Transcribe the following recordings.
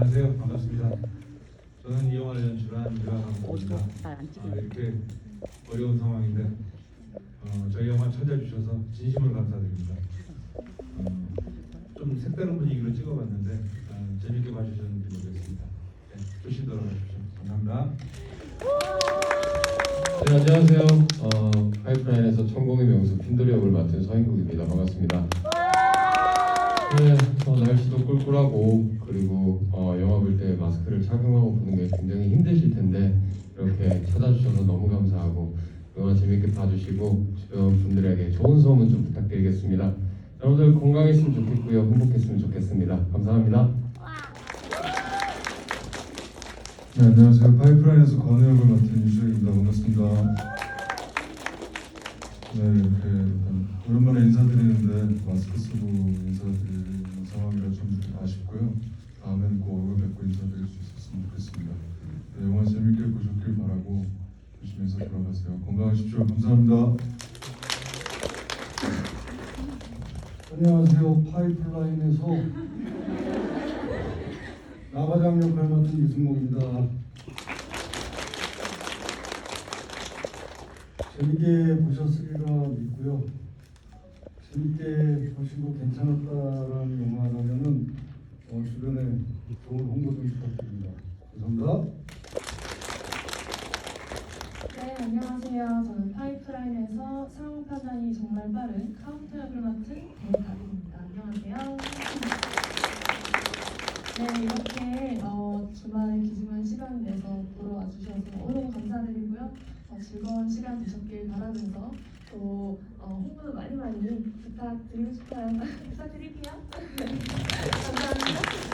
안녕하세요. 반갑습니다. 저는 이 영화를 연출한 유아감독입니다. 아, 이렇게 어려운 상황인데 어, 저희 영화 찾아주셔서 진심으로 감사드립니다. 어, 좀 색다른 분위기로 찍어봤는데 어, 재밌게 봐주셨는지 모르겠습니다. 네, 조심 돌아가십시오. 감사합니다. 네, 안녕하세요. 어, 파이프라인에서 천공의 명수 핀돌이 역을 맡은 서인국입니다. 반갑습니다. 네, 어, 날씨도 꿀꿀하고 그리고 어, 영화 볼 때 마스크를 착용하고 보는 게 굉장히 힘드실 텐데 이렇게 찾아주셔서 너무 감사하고 영화 재밌게 봐주시고 주변 분들에게 좋은 소문 좀 부탁드리겠습니다. 여러분들 건강했으면 좋겠고요, 행복했으면 좋겠습니다. 감사합니다. 네, 안녕하세요. 파이프라인에서 권혜역을 맡은 유주혁입니다. 반갑습니다. 네, 이렇게 일단 오랜만에 인사드리는데 마스크 쓰고 인사드리는 상황이라 좀 아쉽고요. 다음에는 꼭 얼굴 뵙고 인사드릴 수 있었으면 좋겠습니다. 네, 영화 재밌게 보셨길 바라고 조심해서 돌아가세요. 건강하십시오. 감사합니다. 안녕하세요. 파이프라인에서 나과장 역할 맡은 유승목입니다. 재밌게 보셨으리라 믿고요. 재밌게 보시고 괜찮았다라는 영화라면은 어, 주변에 좋은 홍보 좀 부탁드립니다. 감사합니다. 네, 안녕하세요. 저는 파이프라인에서 상황 판단이 정말 빠른 카운터 역을 맡은 배다리입니다. 안녕하세요. 네, 이렇게 어, 주말에 귀중한 시간 내서 보러 와주셔서 너무 감사드리고요. 어, 즐거운 시간 되셨길 바라면서 또 어, 홍보도 많이 많이 부탁드리고 싶어요. 부탁드릴게요. 감사합니다.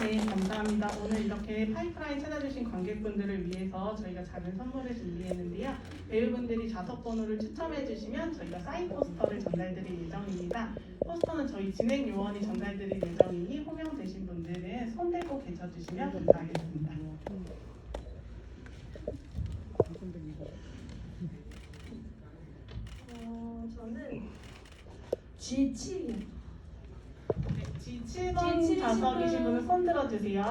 네, 감사합니다. 오늘 이렇게 파이프라인 찾아주신 관객분들을 위해서 저희가 작은 선물을 준비했는데요. 배우분들이 좌석 번호를 추첨해 주시면 저희가 사인 포스터를 전달드릴 예정입니다. 포스터는 저희 진행 요원이 전달드릴 예정이니 호명되신 분들은 손 대고 계셔주시면 감사하겠습니다. 어, 저는 G7이요. 네, G7번 G7 좌석이신 분은 손 들어주세요.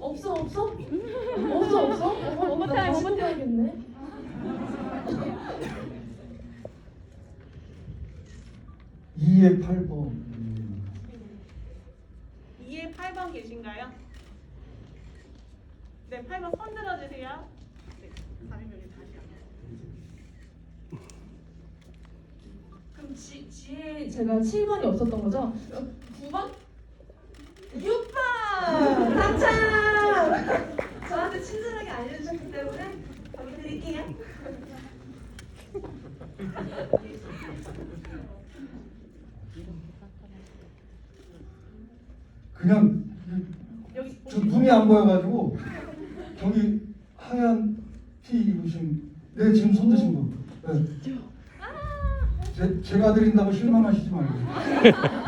없어 없어? 없어 없어? 어, 엄마 다시 뽑아야겠네. 이에 8번. 2에 8번 계신가요? 네, 8번 손 들어주세요. 네, 다른 여기 다시 한번. 그럼 지, 지혜 제가 7번이 없었던 거죠? 9번? 6번! 당첨! 저한테 친절하게 알려주셨기 때문에 감사드릴게요. 그냥 여기 저 눈이 안 보여가지고 저기 하얀 티 입으신 네 지금 손 드신 분. 네. 제, 제가 드린다고 실망하시지 말고.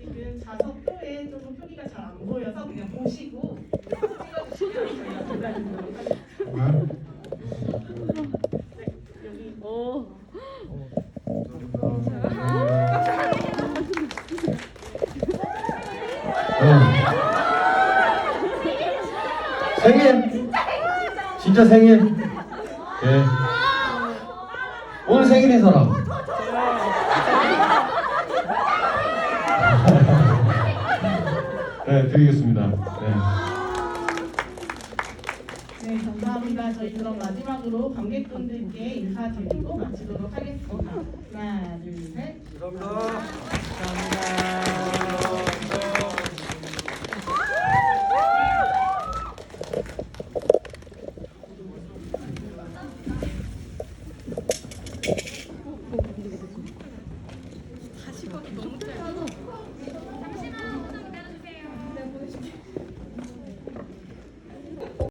지금 좌석표에 조금 표기가 잘 안 보여서 그냥 보시고 하겠습니다. 네, 여기 생일! 진짜 생일! 네. 오늘 생일인 사람. 네, 드리겠습니다. 네. 네, 감사합니다. 저희 그럼 마지막으로 관객분들께 인사드리고 마치도록 하겠습니다. 하나, 둘, 셋. 감사합니다. 감사합니다.